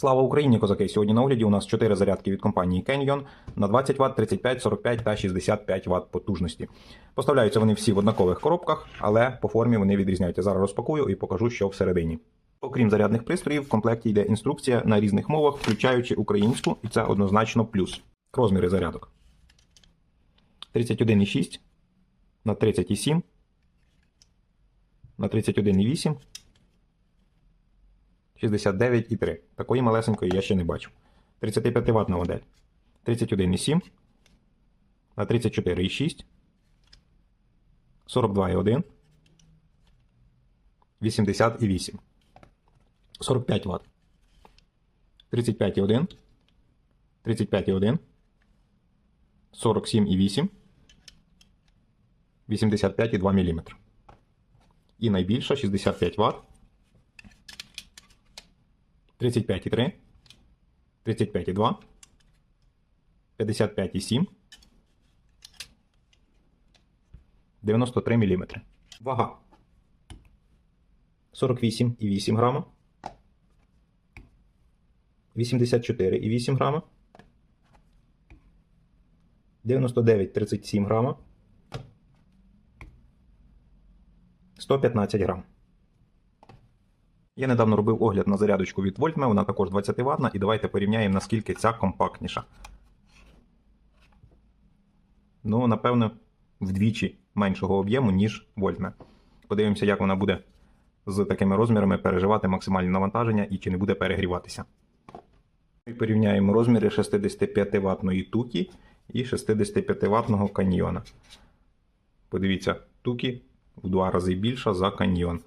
Слава Україні, козаки! Сьогодні на огляді у нас 4 зарядки від компанії Canyon на 20 Вт, 35, 45 та 65 Вт потужності. Поставляються вони всі в однакових коробках, але по формі вони відрізняються. Зараз розпакую і покажу, що всередині. Окрім зарядних пристроїв, в комплекті йде інструкція на різних мовах, включаючи українську, і це однозначно плюс. Розміри зарядок. 31,6 на 30,7 на 31,8 69,3. Такої малесенької я ще не бачив. 35 ватна модель. 31,7 на 34,6 42,1 80,8 45 Вт. 35,1 35,1 47,8 85,2 мм. І найбільша 65 Вт. 35,3, 35,2, 55,7, 93 мм. Вага 48,8 грама, 84,8 грама, 99,37 грама, 115 грам. Я недавно робив огляд на зарядочку від Voltme, вона також 20 ватна, і давайте порівняємо, наскільки ця компактніша. Ну, напевно, вдвічі меншого об'єму, ніж Voltme. Подивимося, як вона буде з такими розмірами переживати максимальне навантаження і чи не буде перегріватися. І порівняємо розміри 65 ватної тукі і 65 ватного каньйона. Подивіться, тукі в два рази більша за каньйон.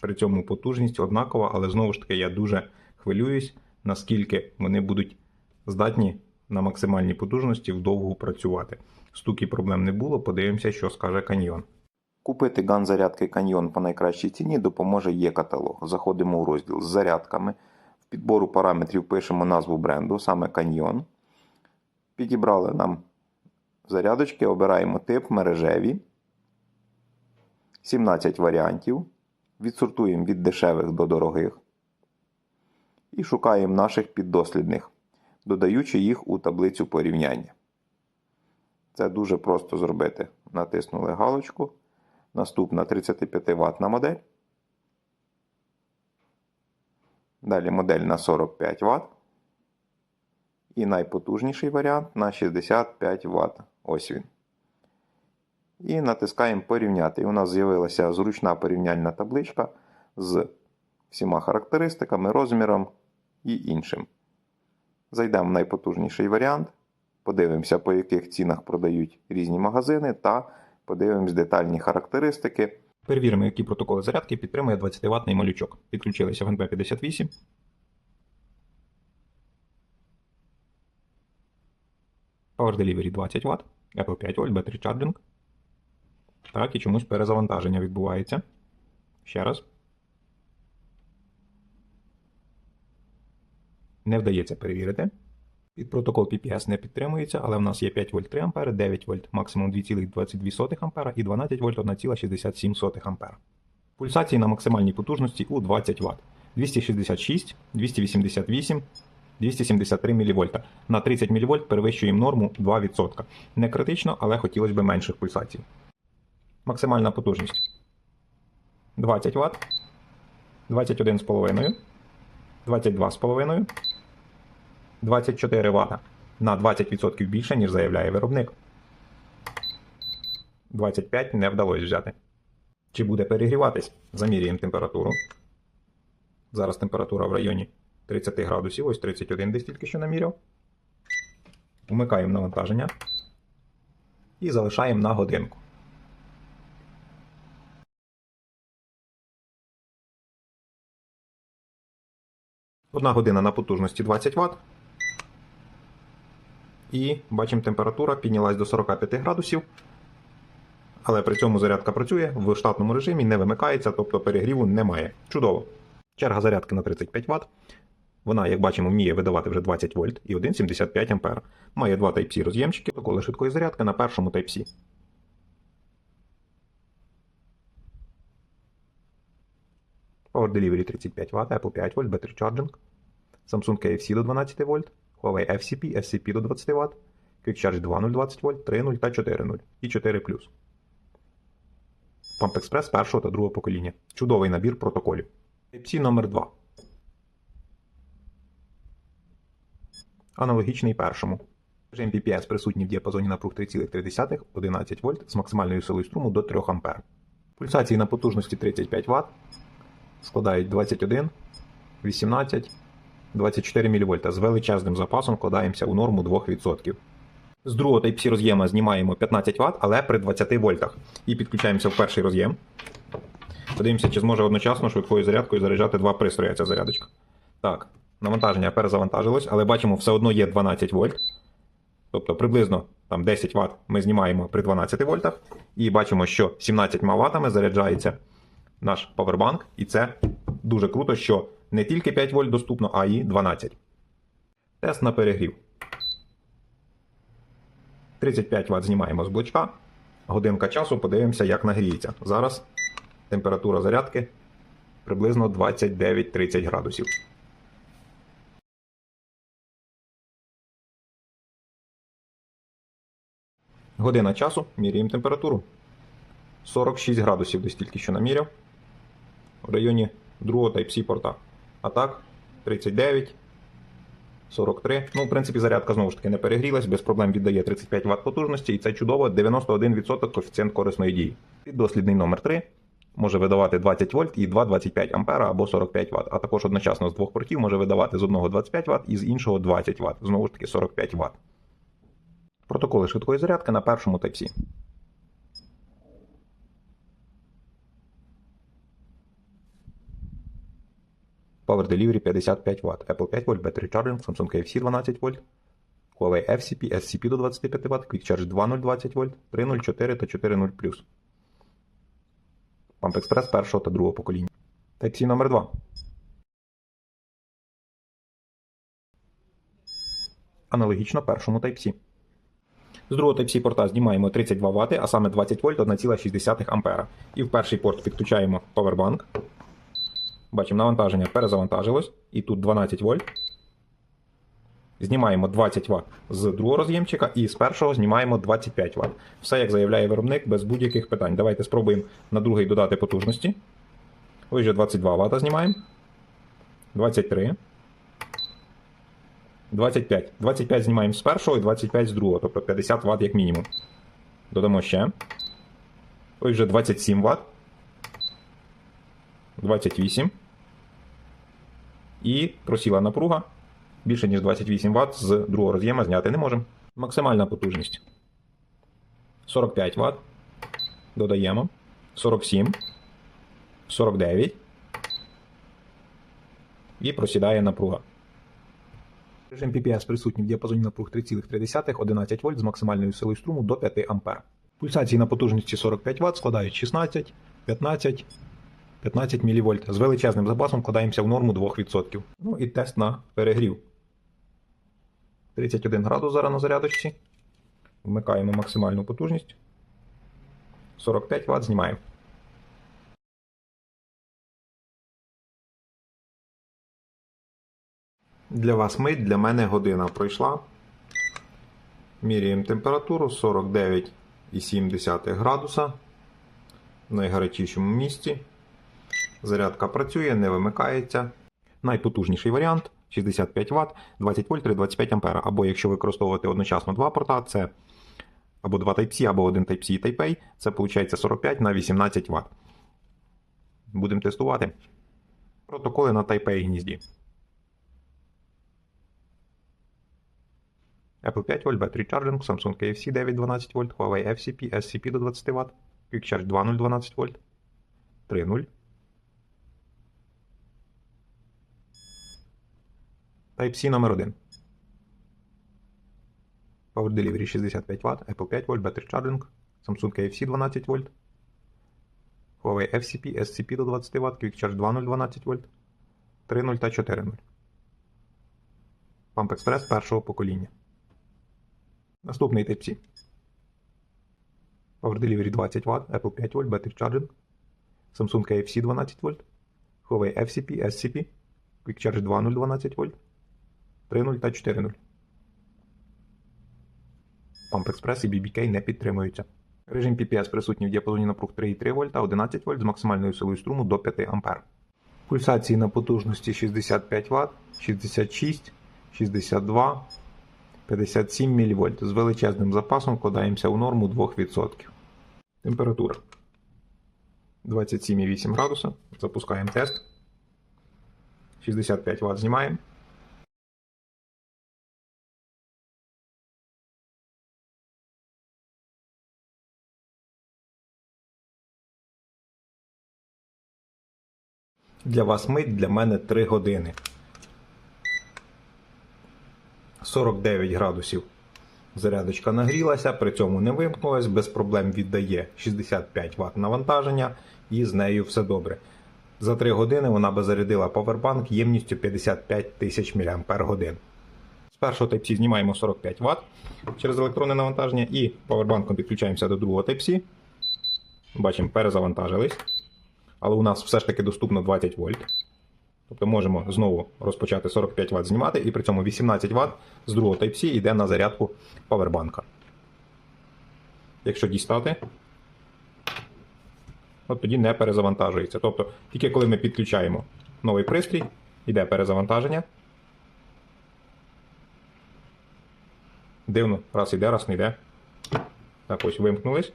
При цьому потужність однакова, але знову ж таки я дуже хвилююсь, наскільки вони будуть здатні на максимальній потужності вдовго працювати. Стуки проблем не було, подивимося, що скаже каньйон. Купити ган зарядки каньйон по найкращій ціні допоможе є каталог. Заходимо у розділ з зарядками. В підбору параметрів пишемо назву бренду, саме каньйон. Підібрали нам зарядочки, обираємо тип мережеві. 17 варіантів. Відсортуємо від дешевих до дорогих і шукаємо наших піддослідних, додаючи їх у таблицю порівняння. Це дуже просто зробити. Натиснули галочку. Наступна 35 ватна модель. Далі модель на 45 Вт. І найпотужніший варіант на 65 Вт. Ось він. І натискаємо порівняти. І у нас з'явилася зручна порівняльна табличка з всіма характеристиками, розміром і іншим. Зайдемо в найпотужніший варіант. Подивимося, по яких цінах продають різні магазини, та подивимось детальні характеристики. Перевіримо, які протоколи зарядки підтримує 20 ватний малючок. Підключилися в NP58. Power Delivery 20 Вт, Apple 5 вольт, Battery Charging. Так, і чомусь перезавантаження відбувається. Ще раз. Не вдається перевірити. Під протокол PPS не підтримується, але в нас є 5 вольт 3 А, 9 вольт, максимум 2,22 А і 12 вольт 1,67 А. Пульсації на максимальній потужності у 20 Вт. 266, 288, 273 мВ. На 30 мВ перевищуємо норму 2%. Не критично, але хотілося б менших пульсацій. Максимальна потужність 20 Вт, 21,5, 22,5, 24 Вт на 20% більше, ніж заявляє виробник. 25 не вдалося взяти. Чи буде перегріватись? Замірюємо температуру. Зараз температура в районі 30 градусів, ось 31 десь тільки що наміряв. Вмикаємо навантаження і залишаємо на годинку. Одна година на потужності 20 Вт. І бачимо, температура піднялась до 45 градусів. Але при цьому зарядка працює в штатному режимі, не вимикається, тобто перегріву немає. Чудово. Черга зарядки на 35 Вт. Вона, як бачимо, вміє видавати вже 20 вольт і 1,75 А. Має два Type-C роз'ємчики, протоколи швидкої зарядки на першому Type-C. Power Delivery 35 Вт, Apple 5 вольт, Battery Charging, Samsung KFC до 12 вольт, Huawei FCP, SCP до 20 Вт, Quick Charge 2.0 20 вольт, 3.0 та 4.0 і 4 Pump Express першого та другого покоління. Чудовий набір протоколів. Type-C номер 2 Аналогічний першому. Режим PPS присутній в діапазоні напруг 3,3 11 вольт з максимальною силою струму до 3 А. Пульсації на потужності 35 Вт складають 21, 18, 24 мВ. З величезним запасом вкладаємося у норму 2%. З другого Type-C роз'єма знімаємо 15 Вт, але при 20 вольтах. І підключаємося в перший роз'єм. Подивимося, чи зможе одночасно швидкою зарядкою заряджати два пристрої ця зарядочка. Так, навантаження перезавантажилось, але бачимо, все одно є 12 вольт. Тобто приблизно там 10 Вт ми знімаємо при 12 вольтах. І бачимо, що 17 Вт заряджається наш павербанк. І це дуже круто, що не тільки 5 вольт доступно, а і 12. Тест на перегрів. 35 Вт знімаємо з блочка. Годинка часу, подивимося, як нагріється. Зараз температура зарядки приблизно 29-30 градусів. Година часу, міряємо температуру. 46 градусів десь тільки що наміряв. В районі другого Type-C порта. А так, 39, 43. Ну, в принципі, зарядка знову ж таки не перегрілась, без проблем віддає 35 Вт потужності, і це чудово 91% коефіцієнт корисної дії. Піддослідний номер 3 може видавати 20 вольт і 2,25 А або 45 Вт. А також одночасно з двох портів може видавати з одного 25 Вт і з іншого 20 Вт. Знову ж таки 45 Вт. Протоколи швидкої зарядки на першому Type-C. Power Delivery 55 Вт, Apple 5 вольт, Battery Charging, Samsung KFC 12 вольт, Huawei FCP, SCP до 25 Вт, Quick Charge 2.0 20 вольт, 3.0, 4 та 4.0 Pump Express першого та другого покоління. Type-C номер 2 Аналогічно першому Type-C. З другого Type-C порта знімаємо 32 Вт, а саме 20 вольт 1,6 А. І в перший порт підключаємо Powerbank. Бачимо, навантаження перезавантажилось. І тут 12 вольт. Знімаємо 20 Вт з другого роз'ємчика і з першого знімаємо 25 Вт. Все, як заявляє виробник, без будь-яких питань. Давайте спробуємо на другий додати потужності. Ось вже 22 Вт знімаємо. 23. 25. 25 знімаємо з першого і 25 з другого, тобто 50 Вт як мінімум. Додамо ще. Ось вже 27 Вт. 28. І просіла напруга. Більше, ніж 28 Вт з другого роз'єма зняти не можемо. Максимальна потужність. 45 Вт. Додаємо. 47. 49. І просідає напруга. Режим PPS присутній в діапазоні напруг 3,3 11 вольт з максимальною силою струму до 5 А. Пульсації на потужності 45 Вт складають 16, 15, 15 мВ. З величезним запасом вкладаємося в норму 2%. Ну і тест на перегрів. 31 градус зараз на зарядочці. Вмикаємо максимальну потужність. 45 Вт знімаємо. Для вас мить, для мене година пройшла. Міряємо температуру 49,7 градуса в найгарячішому місці. Зарядка працює, не вимикається. Найпотужніший варіант 65 Вт, 20 вольт 25 А. Або якщо використовувати одночасно два порта, це або два Type-C, або один Type-C Type-A, це виходить 45 на 18 Вт. Будемо тестувати. Протоколи на Type-A гнізді. Apple 5 вольт, Battery Charging, Samsung KFC 912 вольт, Huawei FCP, SCP до 20 Вт, Quick Charge 2.0 12 вольт, 3.0. Type-C номер 1 Power Delivery 65 Вт, Apple 5 вольт, Battery Charging, Samsung KFC 12 вольт, Huawei FCP, SCP до 20 Вт, Quick Charge 2.0 12 вольт, 3.0 та 4.0. Pump Express першого покоління. Наступний Type-C. Power Delivery 20 Вт, Apple 5 вольт, Battery Charging, Samsung KFC 12 вольт, Huawei FCP, SCP, Quick Charge 2.0 12 вольт, 3.0 та 4.0. Pump Express і BBK не підтримуються. Режим PPS присутній в діапазоні напруг 3,3 вольта, 11 вольт з максимальною силою струму до 5 А. Пульсації на потужності 65 Вт, 66, 62, 57 мВ. З величезним запасом вкладаємося у норму 2%. Температура 27,8 градуса. Запускаємо тест. 65 Вт знімаємо. Для вас мить, для мене 3 години. 49 градусів. Зарядочка нагрілася, при цьому не вимкнулась, без проблем віддає 65 Вт навантаження і з нею все добре. За 3 години вона би зарядила павербанк ємністю 55 тисяч мАч. З першого Type-C знімаємо 45 Вт через електронне навантаження і павербанком підключаємося до другого Type-C. Бачимо, перезавантажились. Але у нас все ж таки доступно 20 вольт. Тобто можемо знову розпочати 45 Вт знімати, і при цьому 18 Вт з другого Type-C йде на зарядку павербанка. Якщо дістати, от тоді не перезавантажується. Тобто, тільки коли ми підключаємо новий пристрій, йде перезавантаження. Дивно, раз йде, раз не йде. Так, ось вимкнулись.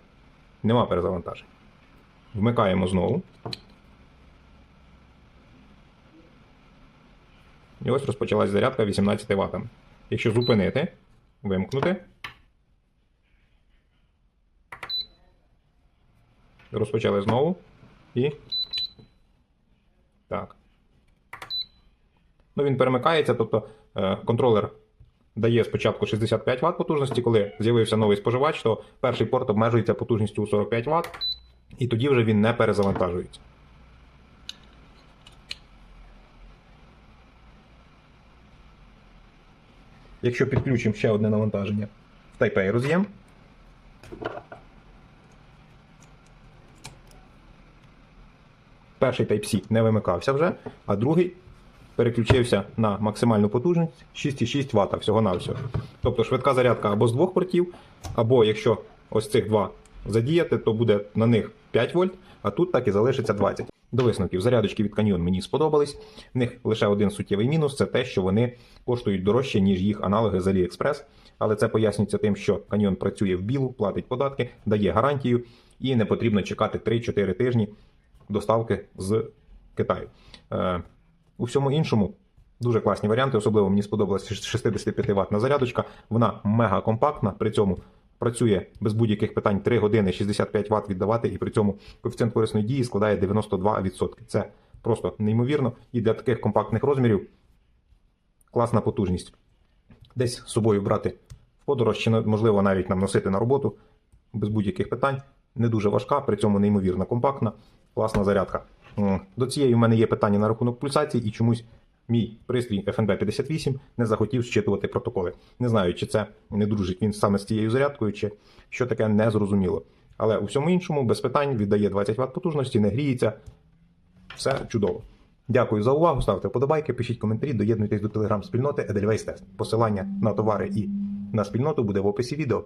Нема перезавантажень. Вмикаємо знову. І ось розпочалась зарядка 18 Вт. Якщо зупинити, вимкнути. Розпочали знову. І. Так. Ну, він перемикається, тобто е, контролер дає спочатку 65 Вт потужності, коли з'явився новий споживач, то перший порт обмежується потужністю у 45 Вт, і тоді вже він не перезавантажується. Якщо підключимо ще одне навантаження в Type-A роз'єм. Перший Type-C не вимикався вже, а другий переключився на максимальну потужність 6,6 Вт всього-навсього. Тобто швидка зарядка або з двох портів, або якщо ось цих два задіяти, то буде на них 5 вольт, а тут так і залишиться 20. До висновків, зарядочки від Canyon мені сподобались. В них лише один суттєвий мінус це те, що вони коштують дорожче, ніж їх аналоги з AliExpress. Але це пояснюється тим, що Canyon працює в білу, платить податки, дає гарантію і не потрібно чекати 3-4 тижні доставки з Китаю. Е, у всьому іншому дуже класні варіанти. Особливо мені сподобалася 65 ватна зарядочка. Вона мега компактна, при цьому працює без будь-яких питань 3 години 65 Вт віддавати, і при цьому коефіцієнт корисної дії складає 92%. Це просто неймовірно. І для таких компактних розмірів класна потужність. Десь з собою брати в подорож, чи можливо навіть нам носити на роботу без будь-яких питань. Не дуже важка, при цьому неймовірно компактна, класна зарядка. До цієї в мене є питання на рахунок пульсації, і чомусь мій пристрій FNB58 не захотів зчитувати протоколи. Не знаю, чи це не дружить він саме з цією зарядкою, чи що таке не зрозуміло. Але у всьому іншому без питань віддає 20 Вт потужності, не гріється. Все чудово. Дякую за увагу. Ставте вподобайки, пишіть коментарі, доєднуйтесь до телеграм-спільноти Edelweiss Test. Посилання на товари і на спільноту буде в описі відео.